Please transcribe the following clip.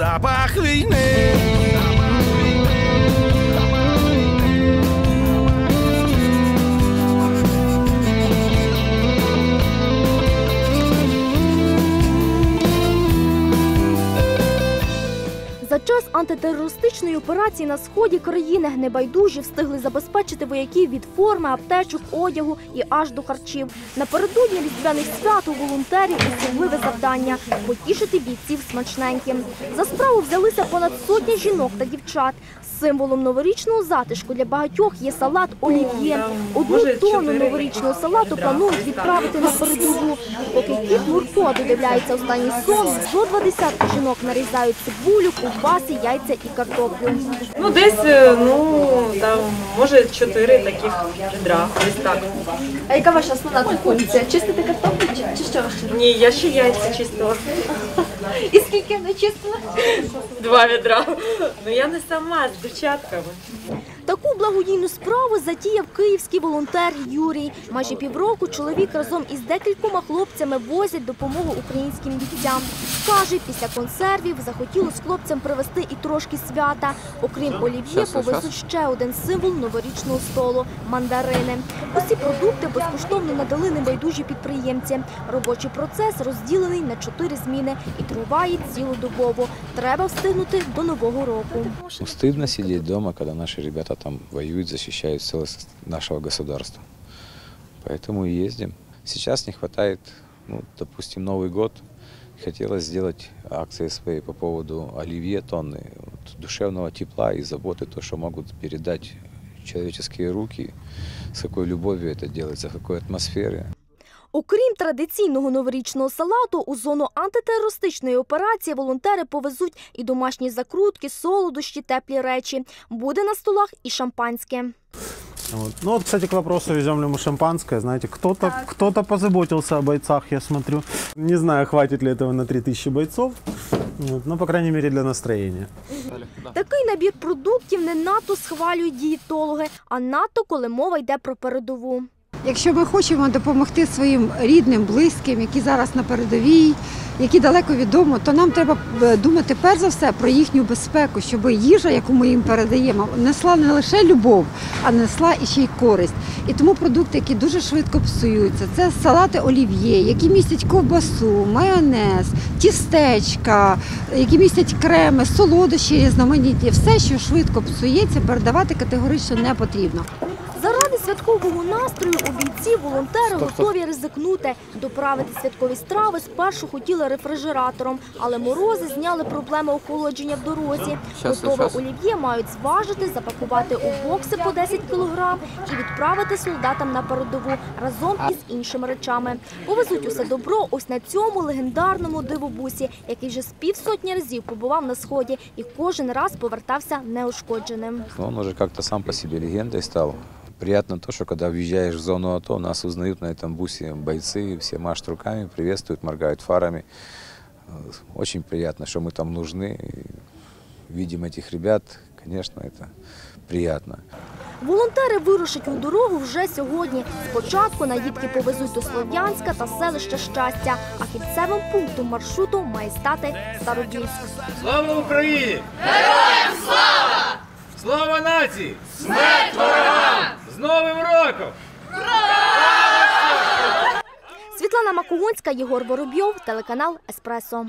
zapach nee. За час антитерористичної операції на сході країни небайдужі встигли забезпечити вояків від форми, аптечок, одягу і аж до харчів. Напередодні різдвяних свят у волонтерів особливе завдання потішити бійців смачненьким. За справу взялися понад сотня жінок та дівчат. Символом новорічного затишку для багатьох є салат олів'є. Одну тонну новорічного салату планують відправити на передову. Поки кіт Мурко додивляється останній сон, зо два десятки жінок нарізають цибулю, ковбаси, яйця і картоплю. Ну, десь, е, ну, там, може, чотири таких відра, десь так. А яка ваша основна функція? Чистити картоплю чи, чи що ще? Ні, я ще яйця чистила. І скільки не чистила? Два відра. Ну, я не сама, з дівчатками. Таку благодійну справу затіяв київський волонтер Юрій. Майже півроку чоловік разом із декількома хлопцями возять допомогу українським бійцям. Каже, після консервів захотілось хлопцям привезти і трошки свята. Окрім олів'є, повезуть ще один символ новорічного столу мандарини. Усі продукти безкоштовно надали небайдужі підприємці. Робочий процес розділений на чотири зміни і триває цілодобово. Треба встигнути до нового року. Ну, Стыдно сидеть дома, когда наши ребята там воюют, защищают целостность нашего государства. Поэтому и ездим. Сейчас не хватает, ну, допустим, Новый год. Хотелось сделать акции свои по поводу оливье тонны, вот, душевного тепла и заботы, то, что могут передать человеческие руки, с какой любовью это делается, в какой атмосфере. Окрім традиційного новорічного салату, у зону антитерористичної операції волонтери повезуть і домашні закрутки, солодощі, теплі речі. Буде на столах і шампанське. Вот. Ну вот, кстати, к вопросу, везем ли мы шампанское. Знаете, кто-то кто позаботился о бойцах, я смотрю. Не знаю, хватит ли этого на 3000 бойцов, вот, но, по крайней мере, для настроения. Такий набір продуктів не надто схвалюють дієтологи, а надто, коли мова йде про передову. Якщо ми хочемо допомогти своїм рідним, близьким, які зараз на передовій, які далеко від дому, то нам треба е, думати перш за все про їхню безпеку, щоб їжа, яку ми їм передаємо, несла не лише любов, а несла і ще й користь. І тому продукти, які дуже швидко псуються, це салати олів'є, які містять ковбасу, майонез, тістечка, які містять креми, солодощі різноманітні. Все, що швидко псується, передавати категорично не потрібно. Святкового настрою у бійців волонтери готові ризикнути. Доправити святкові страви спершу хотіли рефрижератором, але морози зняли проблеми охолодження в дорозі. Готове олів'є мають зважити, запакувати у бокси по 10 кілограм і відправити солдатам на передову разом із іншими речами. Повезуть усе добро ось на цьому легендарному дивобусі, який вже з півсотні разів побував на сході і кожен раз повертався неушкодженим. Он уже как-то сам по себе легендой стал. Приятно то, что когда въезжаешь в зону АТО, нас узнают на этом бусе бойцы, все машут руками, приветствуют, моргают фарами. Э, Очень приятно, что мы там нужны. И видим этих ребят, конечно, это приятно. Волонтери вирушать у дорогу вже сьогодні. Спочатку наїдки повезуть до Слов'янська та селища Щастя, а кінцевим пунктом маршруту має стати Старобільськ. Слава Україні! Героям слава! Слава нації! Смерть ворогам! З Новим роком! Світлана Макогонська, Єгор Воробйов, телеканал Еспресо.